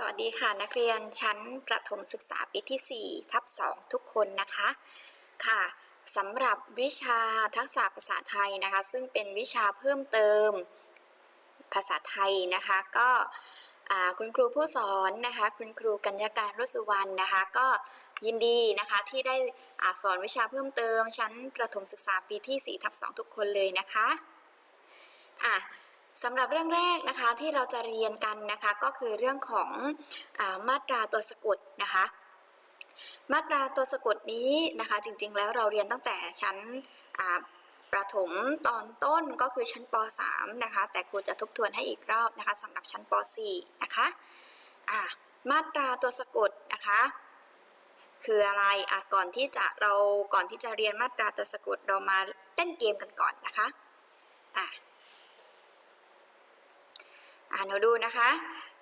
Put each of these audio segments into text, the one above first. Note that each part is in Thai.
สวัสดีค่ะนักเรียนชั้นประถมศึกษาปีที่4ทับ2ทุกคนนะคะค่ะสำหรับวิชาทักษะภาษาไทยนะคะ ซึ่งเป็นวิชาเพิ่มเติมภาษาไทยนะคะ ก็คุณครูผู้สอนนะคะ คุณครูกัญญาการรสุวรรณนะคะ ก็ยินดีนะคะที่ได้อสอนวิชาเพิ่มเติม ชั้นประถมศึกษาปีที่4ทับ2ทุกคนเลยนะคะอะ สำหรับเรื่องแรกนะคะที่เราจะเรียนกันนะคะก็คือเรื่องของอามาตราตัวสะกดนะคะมาตราตัวสะกดนี้นะคะจริงๆแล้วเราเรียนตั้งแต่ชั้นประถมตอนต้นก็คือชั้นป .3 นะคะแต่ครูจะทบทวนให้อีกรอบนะคะสำหรับชั้นป .4 นะคะอ่ามาตราตัวสะกดนะคะคืออะไรอะก่อนที่จะเราก่อนที่จะเรียนมาตราตัวสะกดเรามาเล่นเกมกันก่อนนะคะอะ อ่านเราดูนะคะ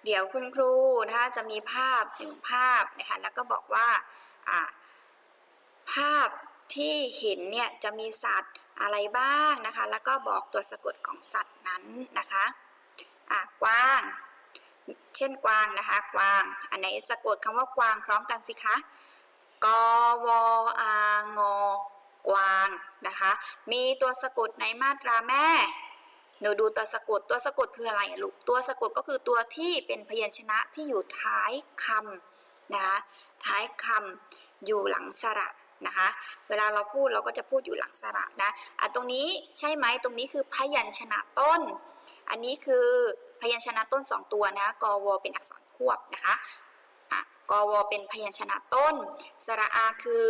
เดี๋ยวคุณครูนะคะจะมีภาพหนึ่งภาพนะคะแล้วก็บอกว่าอ่าภาพที่เห็นเนี่ยจะมีสัตว์อะไรบ้างนะคะ แล้วก็บอกตัวสะกดของสัตว์นั้นนะคะอ่ากวาง เช่นกวางนะคะ กวาง อันไหนสะกดคำว่ากวางพร้อมกันสิคะกวอางกวางนะคะ มีตัวสะกดในมาตราแม่ หนูดูตัวสะกดตัวสะกดคืออะไรลูกตัวสะกดก็คือตัวที่เป็นพยัญชนะที่อยู่ท้ายคำนะคะท้ายคำอยู่หลังสระนะคะเวลาเราพูดเราก็จะพูดอยู่หลังสระนะอะตรงนี้ใช่ไหมตรงนี้คือพยัญชนะต้น อันนี้คือพยัญชนะต้นสองตัวนะกวเป็นอักษรควบนะคะอะกวเป็นพยัญชนะต้น สระอาคือ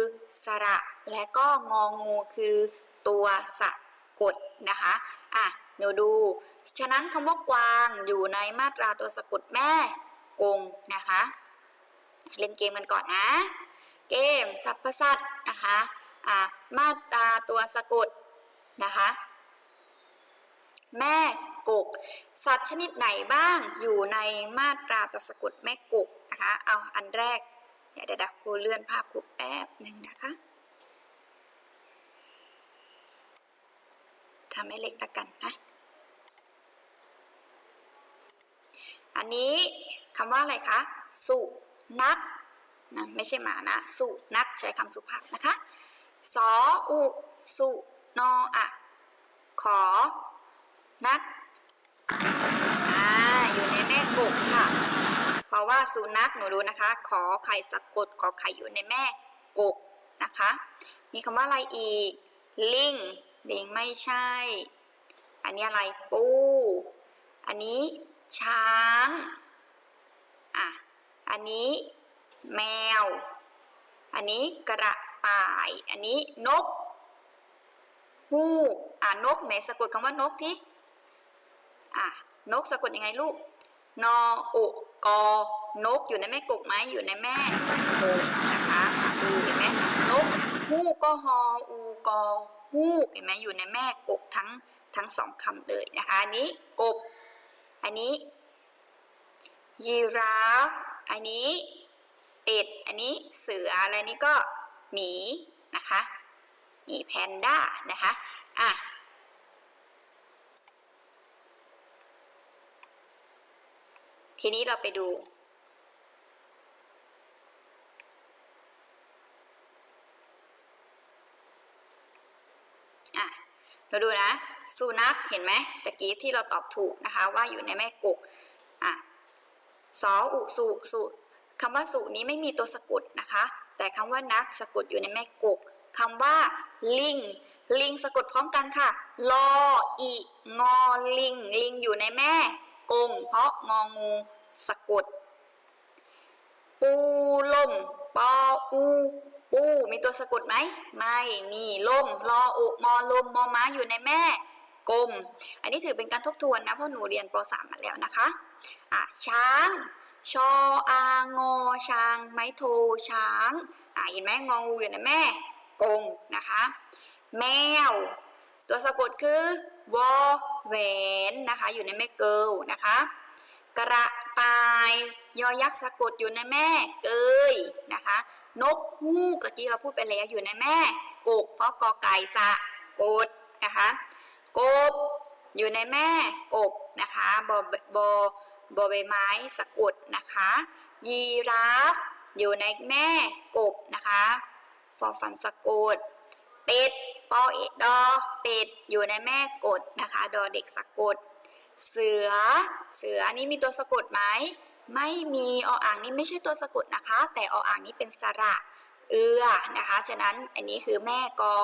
สระและก็งองูคือตัวสะกดนะคะอะ หนูดู ฉะนั้นคำว่ากวางอยู่ในมาตราตัวสะกดแม่กงนะคะ เล่นเกมกันก่อนนะ เกมสัพพสัตว์นะคะอ่ามาตราตัวสะกดนะคะ แม่กก สัตว์ชนิดไหนบ้างอยู่ในมาตราตัวสะกดแม่กกนะคะ เอาอันแรกเดี๋ยวเดี๋ยวครูเลื่อนภาพครูแป๊บหนึ่งนะคะทำให้เล็กละกันนะ อันนี้คำว่าอะไรคะ สุนักนะไม่ใช่หมานะ สุนักใช้คำสุภาพนะคะ สออุ สุนออะขอ นักอ่าอยู่ในแม่กบค่ะ เพราะว่าสุนัขหนูรู้นะคะ ขอไข่สะกดขอไข่อยู่ในแม่กบนะคะ มีคำว่าอะไรอีก ลิง ลิงไม่ใช่ อันนี้อะไรปู อันนี้ ช้าง อะ อันนี้แมว อันนี้กระต่าย อันนี้นกฮูกอะนกไหนสะกดคำว่านกที่อะนกสะกดยังไงลูก นออุกอนกอยู่ในแม่กกไหมอยู่ในแม่กกนะคะดูเห็นไหมนกฮูกก็ฮออูกอฮูกเห็นไหมอยู่ในแม่กกทั้งทั้งสองคำเลยนะคะอันนี้กบ อันนี้ ยีราฟ อันนี้เป็ด อันนี้เสือ อะไรนี้ก็หมีนะคะหมีแพนด้านะคะ อะ ทีนี้เราไปดูอะเราดูนะ สุนัขเห็นไหมตะกี้ที่เราตอบถูกนะคะว่าอยู่ในแม่กุกอะสออุสุสุคำว่าสุนี้ไม่มีตัวสะกดนะคะ แต่คำว่านักสะกดอยู่ในแม่กุกคำว่า ลิง ลิงสะกดพร้อมกันค่ะลออีงอลิง ลิงอยู่ในแม่กงเพราะงองูสะกด ปูลมปออูปูมีตัวสะกดไหม ไม่มีลมรออุมอลมมอม้าอยู่ในแม่ ม อันนี้ถือเป็นการทบทวนนะเพราะหนูเรียนป .3 มาแล้วนะคะอะช้างชออางอช้าง ไม้โทช้างอะเห็นไหมงองูอยู่ในแม่กงนะคะ แมว ตัวสะกดคือวอแหวนนะคะ อยู่ในแม่เกิลนะคะ กระต่ายยอยักษ์สะกดอยู่ในแม่เกยนะคะ นกฮูกเมื่อกี้เราพูดไปแล้วอยู่ในแม่กกเพราะกอไก่สะกดนะคะ กบ อยู่ในแม่กบนะคะบอบอบอใบไม้สะกดนะคะยีราฟอยู่ในแม่กบนะคะฟอฟันสะกด เป็ดปอเอดอเป็ดอยู่ในแม่กดนะคะดอเด็กสะกด เสือเสือนี่มีตัวสะกดไหมไม่มีออ่างนี่ไม่ใช่ตัวสะกดนะคะ แต่ออ่างนี่เป็นสระเอือนะคะ ฉะนั้นอันนี้คือแม่กอ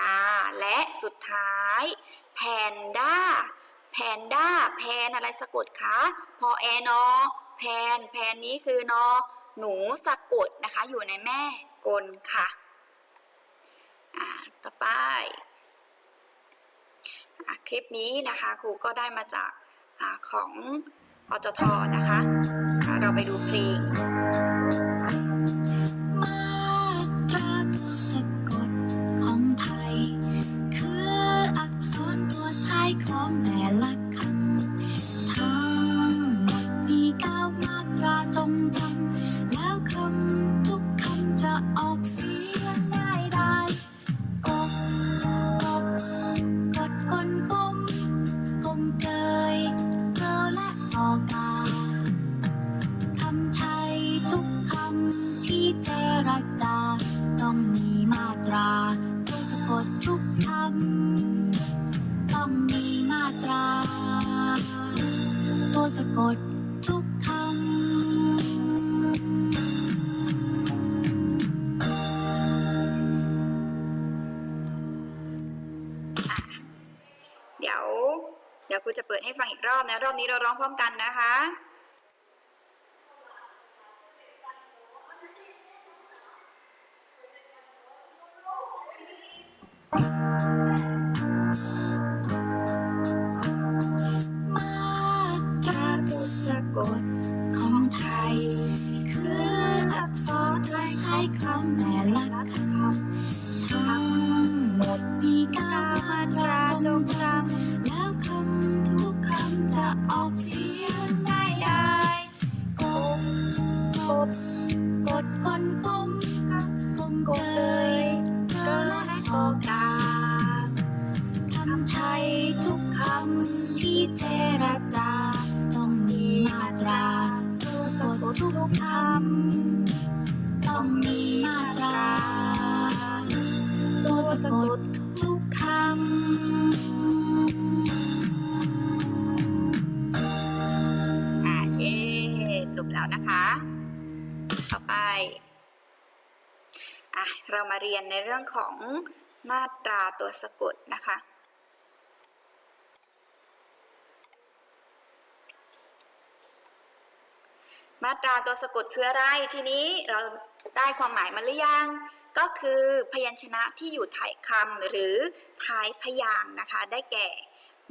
กาและสุดท้าย แพนด้า แพนด้า แพนอะไรสะกดคะ พอแอนอ แพน แพนนี้คือนอ หนูสะกดนะคะ อยู่ในแม่กลค่ะ อ่า ต่อไปอะคลิปนี้นะคะครูก็ได้มาจากอาของอจทนะคะอะเราไปดูเพลง นะรอบนี้เราร้องพร้อมกันนะ จ นในเรื่องของมาตราตัวสะกดนะคะ มาตราตัวสะกดคืออะไร ทีนี้เราได้ความหมายมาหรือยัง ก็คือพยัญชนะที่อยู่ท้ายคำหรือท้ายพยางค์นะคะ ได้แก่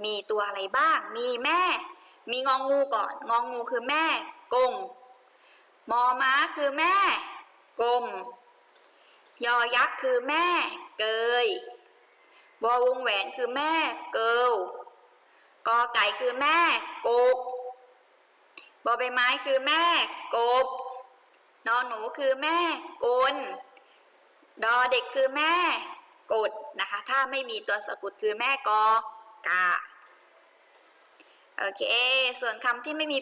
มีตัวอะไรบ้าง มีแม่ มีงองงูก่อน งองูคือแม่กงมอม้าคือแม่กลม ยอยักษ์คือแม่เกยวอวงแหวนคือแม่เกิลกอไก่คือแม่กบบอใบไม้คือแม่กบนอหนูคือแม่กลดอเด็กคือแม่กดนะคะ ถ้าไม่มีตัวสะกดคือแม่กอกาโอเค ส่วนคำที่ไม่มี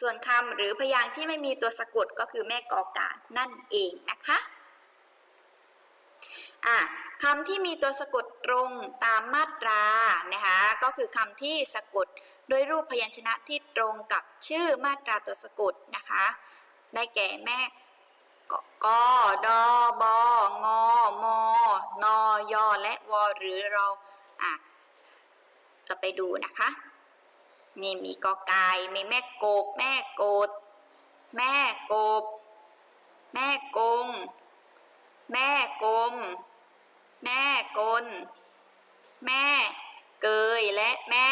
ส่วนคำหรือพยางค์ที่ไม่มีตัวสะกดก็คือแม่กอกานั่นเองนะคะ อะคำที่มีตัวสะกดตรงตามมาตรานะคะก็คือคำที่สะกดด้วยรูปพยัญชนะที่ตรงกับชื่อมาตราตัวสะกดนะคะ ได้แก่แม่กกอดอบองอมอนอยอและวอหรือเราอะเราไปดูนะคะนี่มีกอไก่มีแม่กบ แม่โกด แม่กบ แม่กง แม่กลม แม่กล แม่เกยและแม่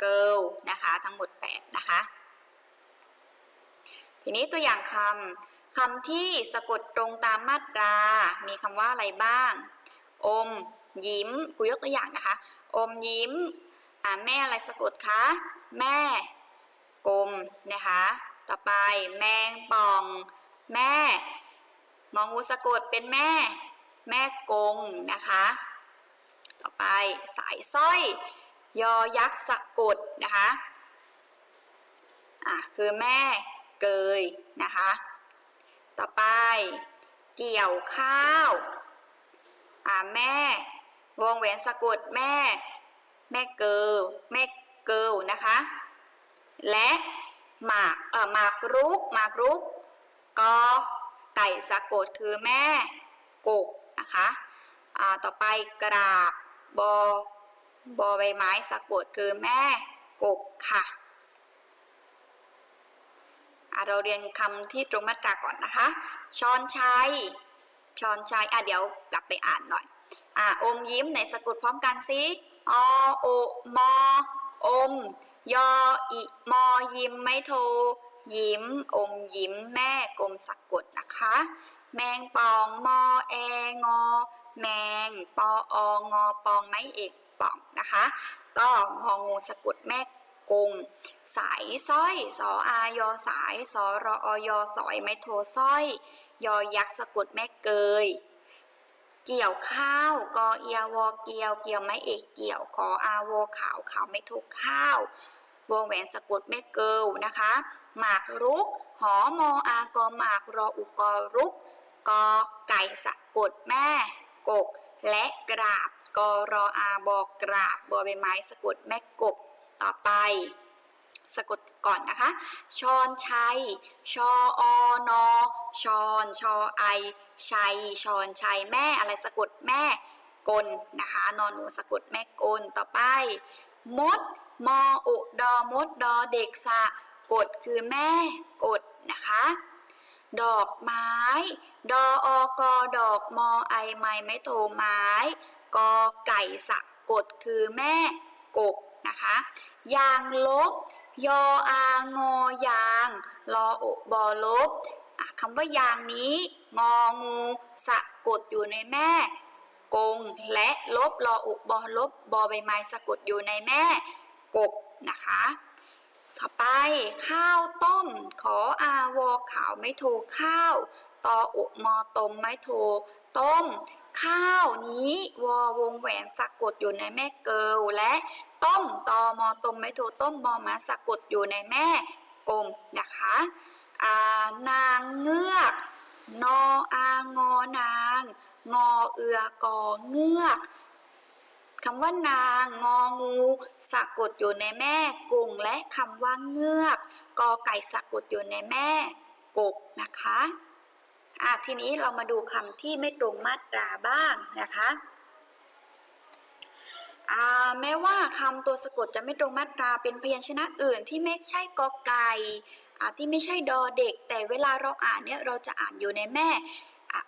เกิลนะคะ ทั้งหมด 8 นะคะ ทีนี้ตัวอย่างคำคำที่สะกดตรงตามมาตรา มีคำว่าอะไรบ้าง อม ยิ้มครูยกตัวอย่างนะคะ อมยิ้มแม่อะไรสะกดคะ แม่กลมนะคะ ต่อไปแมงป่อง แม่ งองูสะกดเป็นแม่ แม่กงนะคะ ต่อไปสายสร้อย ยอยักษ์สะกดนะคะอะคือแม่เกยนะคะ ต่อไป เกี่ยวข้าวอะแม่ วงแหวนสะกดแม่ แม่เกิลแม่เกิลนะคะ และหมากเอ่อหมากรุกหมากรุกกอไก่สะกดคือแม่กก นะคะต่อไปกราบบอบอใบไม้สะกดคือแม่กกค่ะเราเรียนคำที่ตรงมาตราก่อนนะคะชอนชัยชอนชัยอะเดี๋ยวกลับไปอ่านหน่อยอะอมยิ้มไหนสะกดพร้อมกันสิอโอมอม ยออิมอยิ้มไม่โทยิ้มอมยิ้มแม่กลมสะกดนะคะ แมงปองมอแองอ แมงปอองอปองไม่เอกป่องนะคะ ก็งองูสะกดแม่กงสายสร้อยสออายอสายสอรออยสอยไม่โทสร้อย ยอยักษ์สะกดแม่เกย เกี่ยวข้าวกอเอียวอเกี่ยว เกี่ยวไม่เอกเกี่ยวขออาวอขาวขาวไม่ทุกข้าววงแหวนสะกดแม่เกิลนะคะ หมากรุก หอมออากอหมากรออุกอรุก อไก่สะกดแม่ กก และกราบกรออาบอกราบบอใบไม้สะกดแม่กบต่อไป สะกดก่อนนะคะ ชอนชัย ชออนอชอนชอไอ ชัย ชอนชัยแม่อะไรสะกดแม่กลนะคะ นอนหนูสะกดแม่กลต่อไป มด มออุดอมดดอเด็กสะกดคือแม่กดนะคะ ดอกไม้ ดออกอดอกมอไอไม้ไม่โทไม้กอไก่สะกดคือแม่กกนะคะ ยางลบ ยออางอยางรออบอลบอคำว่ายางนี้งองูสะกดอยู่ในแม่กงและลบรออุบอลบบอใบไม้สะกดอยู่ในแม่กบนะคะ ต่อไปข้าวต้ม ขออาวอขาวไม่โทข้าวตออุมอตมไม่โทต้ม ข้าวนี้วอวงแหวนสะกดอยู่ในแม่เกิลและต้มตอมอตมไม่โทต้มมอมาสะกดอยู่ในแม่กลมนะคะอานางเงือก นออางอนาง งอเอือกอเงือกำว่านางงองูสะกดอยู่ในแม่กุงและคำว่าเงือกกอไก่สะกดอยู่ในแม่กบนะคะอะทีนี้เรามาดูคำที่ไม่ตรงมาตราบ้างนะคะอ่าแม้ว่าคำตัวสะกดจะไม่ตรงมาตราเป็นพยัญชนะอื่นที่ไม่ใช่กอไก่ที่ไม่ใช่ดอเด็ก แต่เวลาเราอ่านเนี่ยเราจะอ่านอยู่ในแม่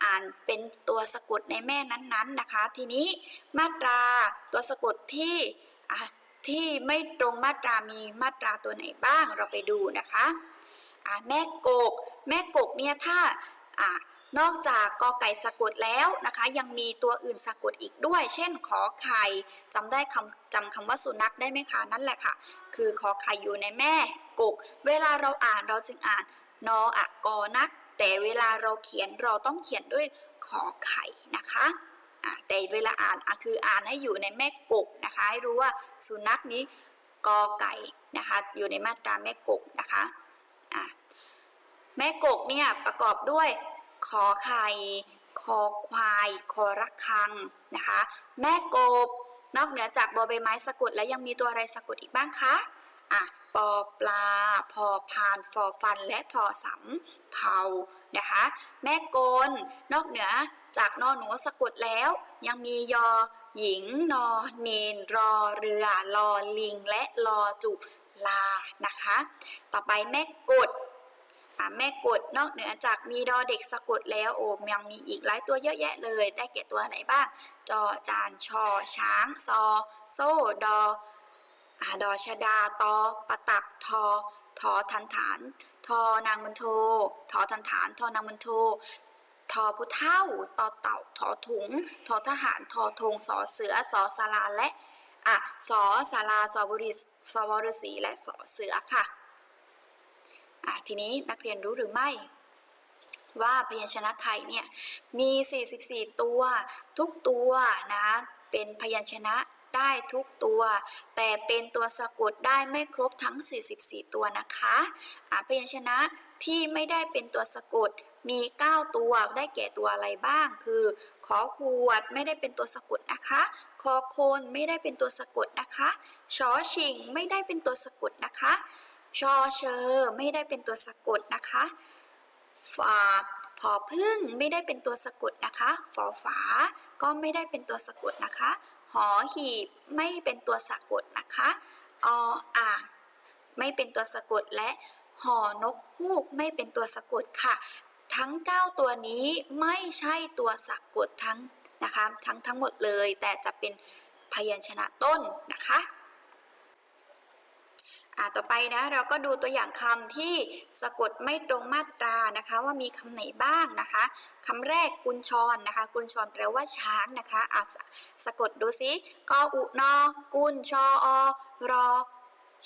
อ่านเป็นตัวสะกดในแม่นั้นๆนะคะ ทีนี้มาตราตัวสะกดที่ที่ไม่ตรงมาตรามีมาตราตัวไหนบ้างเราไปดูนะคะแม่กก แม่กกเนี่ยถ้าอ่านอกจากกอไก่สะกดแล้วนะคะ ยังมีตัวอื่นสะกดอีกด้วย เช่นขอไข่จำได้คำจำคำว่าสุนัขได้ไหมคะนั่นแหละค่ะ คือขอไข่อยู่ในแม่กก เวลาเราอ่านเราจึงอ่านนออะกอนัก แต่เวลาเราเขียนเราต้องเขียนด้วยขอไข่นะคะแต่เวลาอ่านคืออ่านให้อยู่ในแม่กกนะคะให้รู้ว่าสุนัขนี้กอไก่นะคะอยู่ในมาตราแม่กกนะคะะแม่กกเนี่ยประกอบด้วยขอไข่คอควายคอระคังนะคะ แม่กบ นอกเหนือจากบอใบไม้สะกดแล้วยังมีตัวอะไรสะกดอีกบ้างคะอะ ปอปลา พอพานฟอฟัน และพอสำเภานะคะ แม่กลนอกเหนือจากนอหนูสะกดแล้ว ยังมียอหญิงนอเนนรอเรือลอลิง และลอจุลานะคะ ต่อไปแม่กดแม่กดนอกเหนือจากมีดอเด็กสะกดแล้วโอมยังมีอีกหลายตัวเยอะแยะเลย ได้แก่ตัวไหนบ้าง จอจานชอช้างซอ โซ่ดอ ดอชดาตอปะตับทอทอทันฐาน ทอนางมันโททอทันฐาน ทอนางมันโททอผู้เท่าตอเต่าทอถุง ทอทหาร ทอธงสอเสือสอสาราและอะสอสาราสอบริสวรสีและสอเสือค่ะอะทีนี้นักเรียนรู้หรือไม่ ว่าพยัญชนะไทยเนี่ยมี 44 ตัว ทุกตัวนะเป็นพยัญชนะ ได้ทุกตัว แต่เป็นตัวสะกดได้ไม่ครบทั้ง 44 ตัวนะคะอ่าพยัญชนะที่ไม่ได้เป็นตัวสะกดมี 9 ตัวได้แก่ตัวอะไรบ้าง คือ ขอขวดไม่ได้เป็นตัวสะกดนะคะคอโคนไม่ได้เป็นตัวสะกดนะคะชอชิงไม่ได้เป็นตัวสะกดนะคะชอเชอไม่ได้เป็นตัวสะกดนะคะฝาพอพึ่งไม่ได้เป็นตัวสะกดนะคะ ฝอฝา ก็ไม่ได้เป็นตัวสะกดนะคะ หอหีบไม่เป็นตัวสะกดนะคะออ่างไม่เป็นตัวสะกดและหอนกฮูกไม่เป็นตัวสะกดค่ะ ทั้ง 9 ตัวนี้ไม่ใช่ตัวสะกดทั้งนะคะทั้งทั้งหมดเลย แต่จะเป็นพยัญชนะต้นนะคะ ต่อไปนะเราก็ดูตัวอย่างคำที่สะกดไม่ตรงมาตรานะคะ ว่ามีคำไหนบ้างนะคะคำแรกกุญชรนะคะกุญชรแปลว่าช้างนะคะอาจจะสะกดดูซิกออุนอกุญชออรอ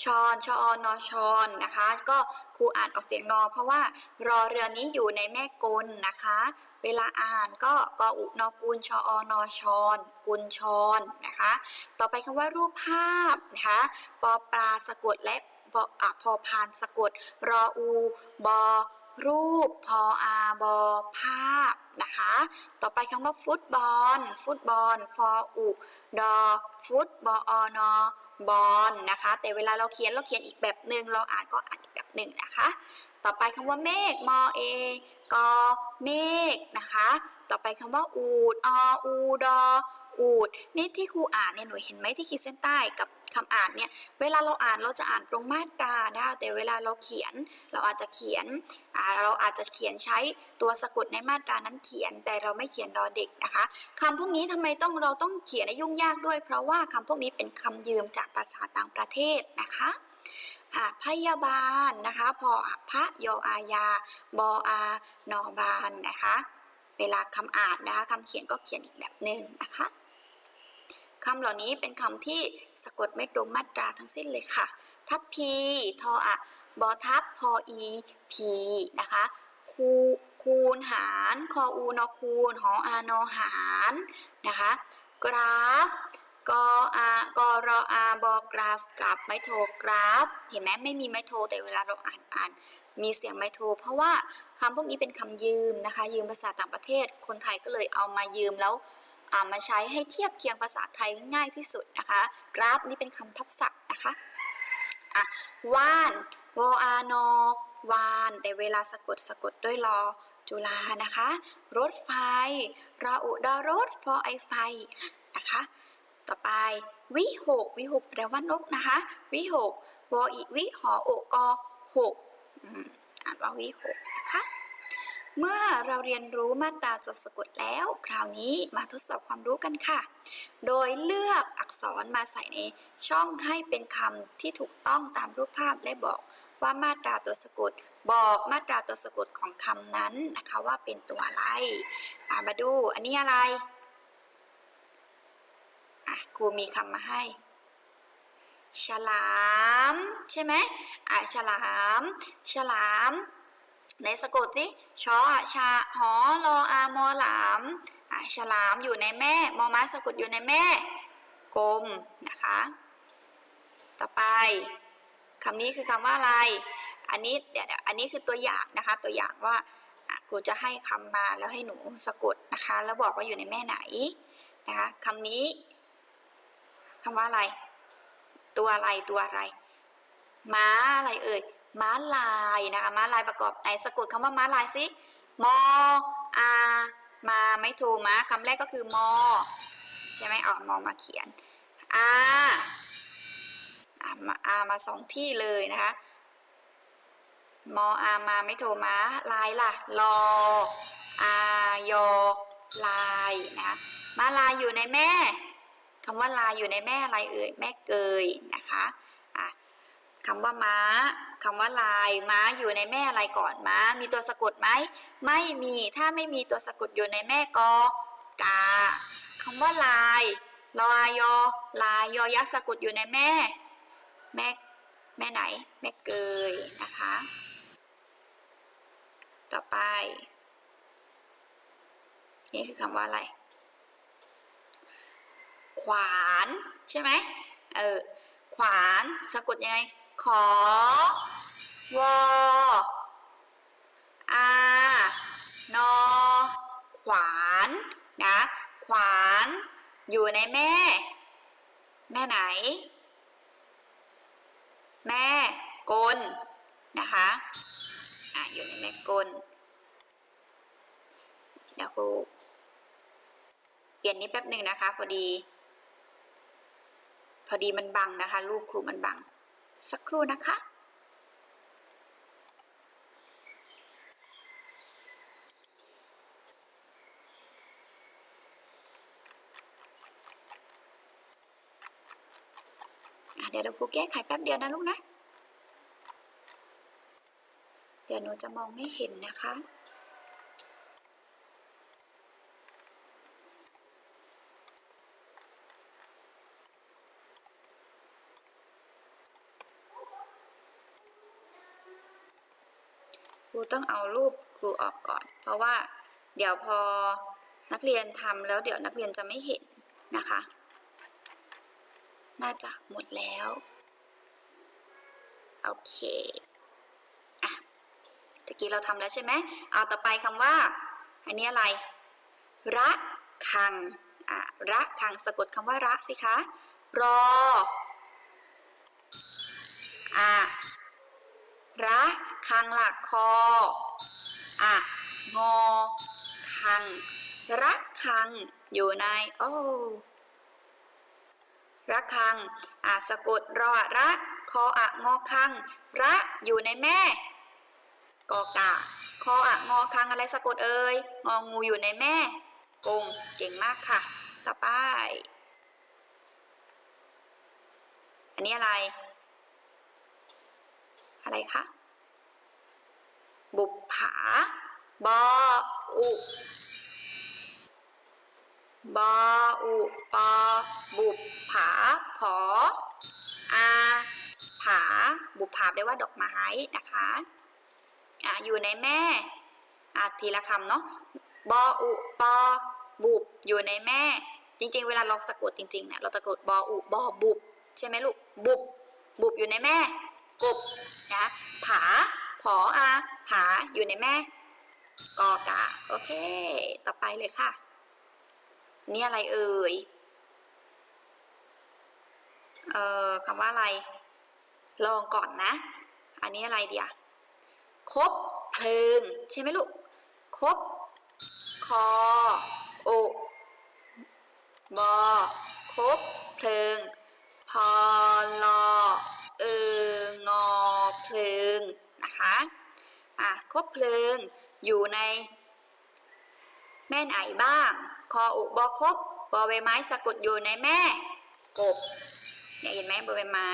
ชอนชอนอชอนนะคะ ก็ครูอ่านออกเสียงนอ เพราะว่ารอเรือนี้อยู่ในแม่กลนะคะ เวลาอ่านก็กออุนอกุลชออนอชอนกุลชอนนะคะ ต่อไปคำว่ารูปภาพนะคะปอปลาสะกดและปอพอพานสะกด รออู บอ รูป พออาบอ ภาพ นะคะ ต่อไปคำว่าฟุตบอล ฟุตบอล ฟออุดอ ฟุตบออนอบอลนะคะ แต่เวลาเราเขียนเราเขียนอีกแบบหนึ่งเราอ่านก็อ่านอีกแบบหนึ่งนะคะ ต่อไปคำว่าเมฆ มอเอ กอเมฆนะคะ ต่อไปคำว่าอูดออูดออูดนี่ที่ครูอ่านเนี่ยหนูเห็นไหมที่ขีดเส้นใต้กับคำอ่านเนี่ยเวลาเราอ่านเราจะอ่านตรงมาตรานะคะแต่เวลาเราเขียนเราอาจจะเขียนเราอาจจะเขียนใช้ตัวสะกดในมาตรานั้นเขียน แต่เราไม่เขียนดอเด็กนะคะคำพวกนี้ทำไมต้องเราต้องเขียนให้ยุ่งยากด้วย เพราะว่าคำพวกนี้เป็นคำยืมจากภาษาต่างประเทศนะคะ อาพยาบาลนะคะพออะพระยอายา บออานอบานนะคะ เวลาคำอ่านนะคะคำเขียนก็เขียนอีกแบบหนึ่งนะคะคำเหล่านี้เป็นคำที่สะกดไม่ตรงมาตราทั้งสิ้นเลยค่ะ ทัพพี ทออะ บอทับพออี พี นะคะ คูคูณหาร คออูนอคูณ หออานอหาร นะคะ กราฟ กออากรออาบอกราฟกราฟไมโทกราฟ เห็นไหมไม่มีไมโทแต่เวลาเราอ่านอ่าน มีเสียงไมโท เพราะว่าคำพวกนี้เป็นคำยืมนะคะ ยืมภาษาต่างประเทศ คนไทยก็เลยเอามายืมแล้วมาใช้ให้เทียบเคียงภาษาไทยง่ายที่สุดนะคะ กราฟนี่เป็นคำทับศัพท์นะคะอะว่านวอานอวาน แต่เวลาสะกดสะกดด้วยรอจุฬานะคะ รถไฟรออุดอรถฟอไอไฟนะคะ ต่อไป วิหกวิหกแปลว่านกนะคะ วิหกวออีวิหอโอกอหกอ่านว่าวิหกนะคะเมื่อเราเรียนรู้มาตราจดสะกดแล้ว คราวนี้มาทดสอบความรู้กันค่ะ โดยเลือกอักษรมาใส่ในช่องให้เป็นคำที่ถูกต้องตามรูปภาพและบอกว่ามาตราตัวสะกด บอกมาตราตัวสะกดของคำนั้นนะคะว่าเป็นตัวอะไร มาดูอันนี้อะไร อะครูมีคำมาให้ ฉลาม ใช่ไหมอะฉลาม ฉลามในสะกดสิชออชาหอรออามอหลามอะฉลามอยู่ในแม่ มอม้าสะกดอยู่ในแม่ กลมนะคะ ต่อไปคำนี้คือคำว่าอะไร อันนี้เดี๋ยวอันนี้คือตัวอย่างนะคะ ตัวอย่างว่าอะครูจะให้คำมาแล้วให้หนูสะกดนะคะ แล้วบอกว่าอยู่ในแม่ไหนนะคะคำนี้ คำว่าอะไร ตัวอะไรตัวอะไร ม้าอะไรเอ่ย ม้าลายนะคะ ม้าลายประกอบไหนสะกดคำว่าม้าลายสิมออามาไม่โทรม้าคำแรกก็คือมอใช่ไหมเอามอมาเขียนอาอะมาอามาสองที่เลยนะคะมออามาไม่โทรม้าลายล่ะรออายอลายนะคะม้าลายอยู่ในแม่ คำว่าลายอยู่ในแม่อะไรเอ่ยแม่เกยนะคะอะคำว่าม้าคำว่าลายม้าอยู่ในแม่อะไรก่อนม้า มีตัวสะกดไหมไม่มีถ้าไม่มีตัวสะกดอยู่ในแม่กอกาคำว่าลายลอยอลายยอยักษ์สะกดอยู่ในแม่ แม่แม่ไหน แม่เกยนะคะ ต่อไป นี่คือคำว่าอะไร ขวานใช่ไหมเออขวานสะกดยังไง ขอ วออานอขวานนะ ขวานอยู่ในแม่ แม่ไหน แม่กลนะคะอะอยู่ในแม่กลเดี๋ยวครูเปลี่ยนนี้แป๊บหนึ่งนะคะ พอดี พอดีมันบังนะคะรูปครูมันบัง สักครู่นะคะอะเดี๋ยวเราครูแก้ไขแป๊บเดียวนะลูกนะ เดี๋ยวหนูจะมองไม่เห็นนะคะ ต้องเอารูปครูออกก่อน เพราะว่าเดี๋ยวพอนักเรียนทำแล้วเดี๋ยวนักเรียนจะไม่เห็นนะคะ น่าจะหมดแล้วโอเคอะตะกี้เราทำแล้วใช่ไหมเอาต่อไปคำว่า อันนี้อะไร ระคังอะระคังสะกดคำว่าระสิคะ รออะระ คังหลักคออะงอคังระคัง อยู่ใน โอ้ระคังอะสะกดรอระคออะงอคัง ระอยู่ในแม่กอกะคออะงอคังอะไรสะกดเอ่ยงองูอยู่ในแม่กงเก่งมากค่ะ ต่อไป อันนี้อะไร อะไรคะ บุปผา บออุบออุปอบุปผา ผอ อา ผา บุปผาแปลว่าดอกไม้นะคะอะอยู่ในแม่อะทีละคำเนาะ บออุปอบุบอยู่ในแม่ จริง ๆ เวลาเราสะกดจริงๆเนี่ยเราสะกดบออุบอบุบใช่ไหมลูก บุบ บุบอยู่ในแม่กบนะผา ผออาผาอยู่ในแม่กอกะโอเค ต่อไปเลยค่ะ นี่อะไรเอ่ย เอ่อคำว่าอะไร ลองก่อนนะ อันนี้อะไรเดียคบเพลิง ใช่ไหมลูก คบ คอ โอบอคบเพลิง พอลอเอองอเพลิง นะคะอะคบเพลิงอยู่ในแม่ไหนบ้าง คออุบอคบบอใบไม้สะกดอยู่ในแม่กบเนี่ยเห็นไหมบอใบไม้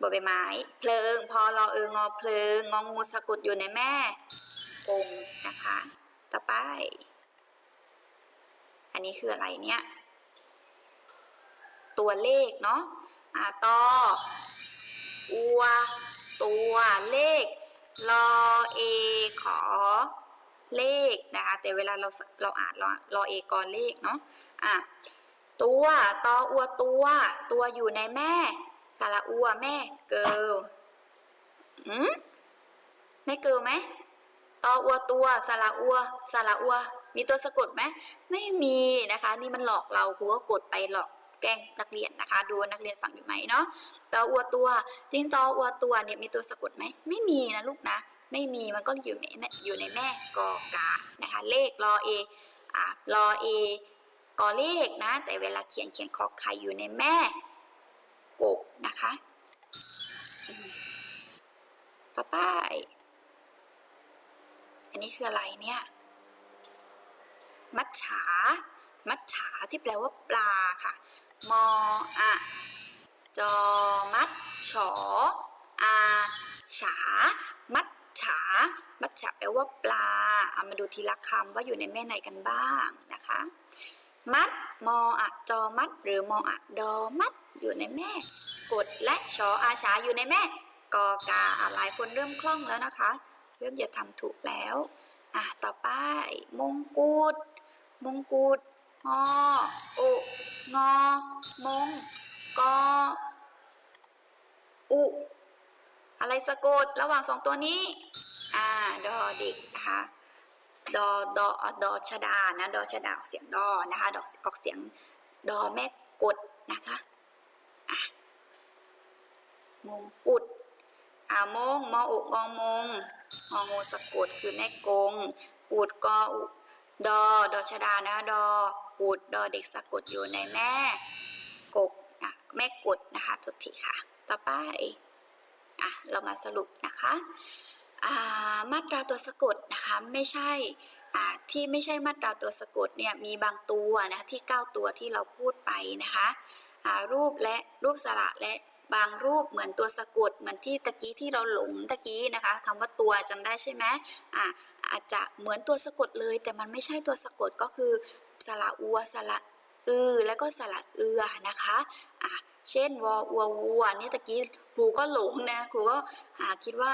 บอใบไม้ เพลิง พอรอเอองอเพลิง งองูสะกดอยู่ในแม่กงนะคะ ต่อไป อันนี้คืออะไรเนี่ย ตัวเลขเนาะอ่าตออัว ตัวเลข รอเอขอเลขนะคะ แต่เวลาเราเราอ่านรอรอเอกรเลขเนาะอะตัวตออัวตัว ตัวอยู่ในแม่ สาระอัวแม่เกิลอืมไม่เกิลไหมตออัวตัวสาระอัวสาระอัว มีตัวสะกดไหมไม่มีนะคะ นี่มันหลอกเราครูก็กดไปหลอก แกล้งนักเรียนนะคะ ดูนักเรียนฟังอยู่ไหมเนาะตออัวตัวจริงตออัวตัวเนี่ยมีตัวสะกดไหมไม่มีนะลูกนะ ไม่มีมันก็อยู่ในแม่อยู่ในแม่กอกานะคะเลขรอเออ่ารอเอกอเลขนะ แต่เวลาเขียนเขียนคอไข่อยู่ในแม่กบนะคะอืมต่อไปอันนี้คืออะไรเนี่ยมัจฉา มัจฉาที่แปลว่าปลาค่ะ มออะจอมัดฉออาฉา มัจฉา มัจฉาแปลว่าปลาเอามาดูทีละคำว่าอยู่ในแม่ไหนกันบ้างนะคะ มัดมออะจอมัด หรือมออะดอมัดอยู่ในแม่ กดและชออาชาอยู่ในแม่กอกาอะหลายคนเริ่มคล่องแล้วนะคะ เริ่มจะทำถูกแล้วอะต่อไปมงกุฎมงกุฎฮอโอ งอ มง กอ อุ อะไรสะกดระหว่างสองตัวนี้ อ่า ดอเด็กนะคะ ดอ ดอ ดอชดา นะ ดอชดาออกเสียงดอ นะคะ ดอกออกเสียง ดอแม่กดนะคะอะมงกุฎอ่ามง มออุงอมงงองูสะกดคือแม่กง ปูดกออุ ดอ ดอชดา นะ ดอ ปูดดอเด็กสะกดอยู่ในแม่กกนะแม่กดนะคะทุกทีค่ะ ต่อไปอะเรามาสรุปนะคะามาตราตัวสะกดนะคะไม่ใช่ที่ไม่ใช่มาตราตัวสะกดเนี่ยมีบางตัวนะที่ 9 ตัวที่เราพูดไปนะคะรูปและรูปสระและบางรูปเหมือนตัวสะกดเหมือนที่ตะกี้ที่เราหลงตะกี้นะคะคำว่าตัวจำได้ใช่ไหมอ่าอาจจะเหมือนตัวสะกดเลย แต่มันไม่ใช่ตัวสะกดก็คือ สระอัวสระอือแล้วก็สระเอือนะคะอะเช่นวออัววัวเนี่ยตะกี้ครูก็หลงนะครูก็หาคิดว่า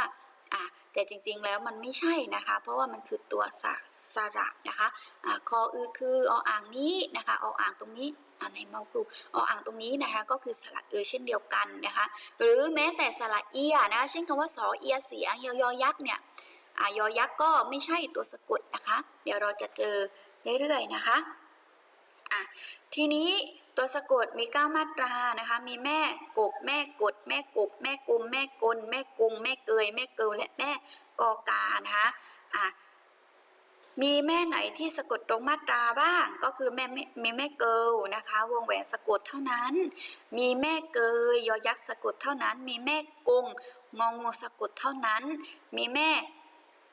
อะแต่จริงๆแล้วมันไม่ใช่นะคะ เพราะว่ามันคือตัวสระสระนะคะอะคออือคือออ่างนี้นะคะออ่างตรงนี้ในเมาครูออ่างตรงนี้นะคะก็คือสระเอือเช่นเดียวกันนะคะ หรือแม้แต่สระเอียนะเช่นคำว่าสอเอียเสียงยอยอยักษ์เนี่ยอยอยักษ์ก็ไม่ใช่ตัวสะกดนะคะ เดี๋ยวเราจะเจอ เรื่อยๆนะคะอะทีนี้ตัวสะกดมี 9 มาตรานะคะ มีแม่กบแม่กด แม่กบแม่กุม แม่กล แม่กุง แม่เกย แม่เกลและแม่กอกานะคะอะมีแม่ไหนที่สะกดตรงมาตราบ้าง ก็คือแม่แม่มีแม่เกิลนะคะ วงแหวนสะกดเท่านั้น มีแม่เกยยอยักษ์สะกดเท่านั้น มีแม่กงงองูสะกดเท่านั้น มีแม่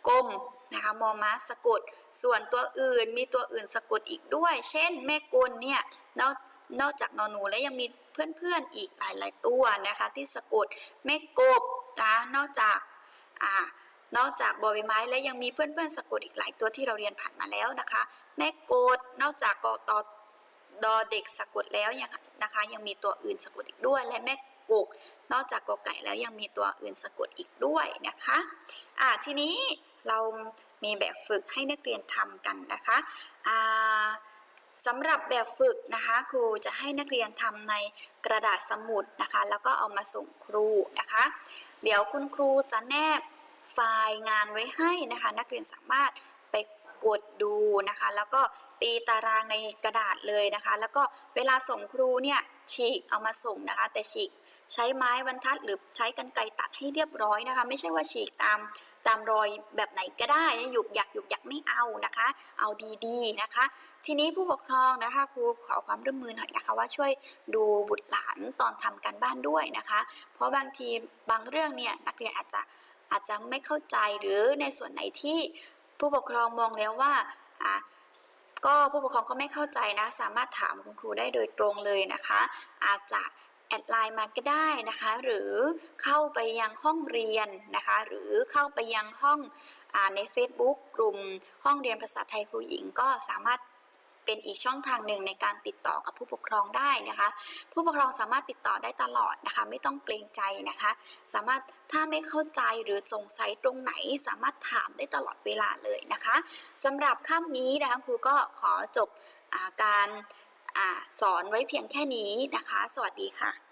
กลมนะคะมอม้าสะกด ส่วนตัวอื่นมีตัวอื่นสะกดอีกด้วย เช่น แม่กลเนี่ยนอกนอกจากนอหนูแล้วยังมีเพื่อนๆอีกหลายๆตัวนะคะ ที่สะกดแม่กบนะนอกจากอ่านอกจากบอใบไม้แล้วยังมีเพื่อนๆสะกดอีกหลายตัวที่เราเรียนผ่านมาแล้วนะคะ แม่โกดนอกจากกอตอดอเด็กสะกดแล้วยังนะคะ ยังมีตัวอื่นสะกดอีกด้วยและแม่กกนอกจากกอไก่แล้วยังมีตัวอื่นสะกดอีกด้วยนะคะอ่าทีนี้เรา มีแบบฝึกให้นักเรียนทำกันนะคะสำหรับแบบฝึกนะคะครูจะให้นักเรียนทำในกระดาษสมุดนะคะ แล้วก็เอามาส่งครูนะคะ เดี๋ยวคุณครูจะแนบไฟล์งานไว้ให้นะคะ นักเรียนสามารถไปกดดูนะคะ แล้วก็ตีตารางในกระดาษเลยนะคะ แล้วก็เวลาส่งครูเนี่ยฉีกเอามาส่งนะคะ แต่ฉีกใช้ไม้บรรทัดหรือใช้กรรไกรตัดให้เรียบร้อยนะคะ ไม่ใช่ว่าฉีกตาม ตามรอยแบบไหนก็ได้นะหยุกหยักหยุกหยักไม่เอานะคะ เอาดีๆนะคะ ทีนี้ผู้ปกครองนะคะครูขอความร่วมมือหน่อยนะคะว่าช่วยดูบุตรหลานตอนทำการบ้านด้วยนะคะ เพราะบางทีบางเรื่องเนี่ยนักเรียนอาจจะอาจจะไม่เข้าใจหรือในส่วนไหนที่ผู้ปกครองมองแล้วว่าอะก็ผู้ปกครองก็ไม่เข้าใจนะ สามารถถามคุณครูได้โดยตรงเลยนะคะ อาจจะ แอดไลน์มาก็ได้นะคะ หรือเข้าไปยังห้องเรียนนะคะ หรือเข้าไปยังห้องอใน Facebook กลุ่มห้องเรียนภาษาไทยครูหญิงก็สามารถเป็นอีกช่องทางหนึ่งในการติดต่อกับผู้ปกครองได้นะคะ ผู้ปกครองสามารถติดต่อได้ตลอดนะคะ ไม่ต้องเกรงใจนะคะ สามารถถ้าไม่เข้าใจหรือสงสัยตรงไหน สามารถถามได้ตลอดเวลาเลยนะคะสำหรับค่ำนี้นะคะครูก็ขอจบอาการ สอนไว้เพียงแค่นี้นะคะ สวัสดีค่ะ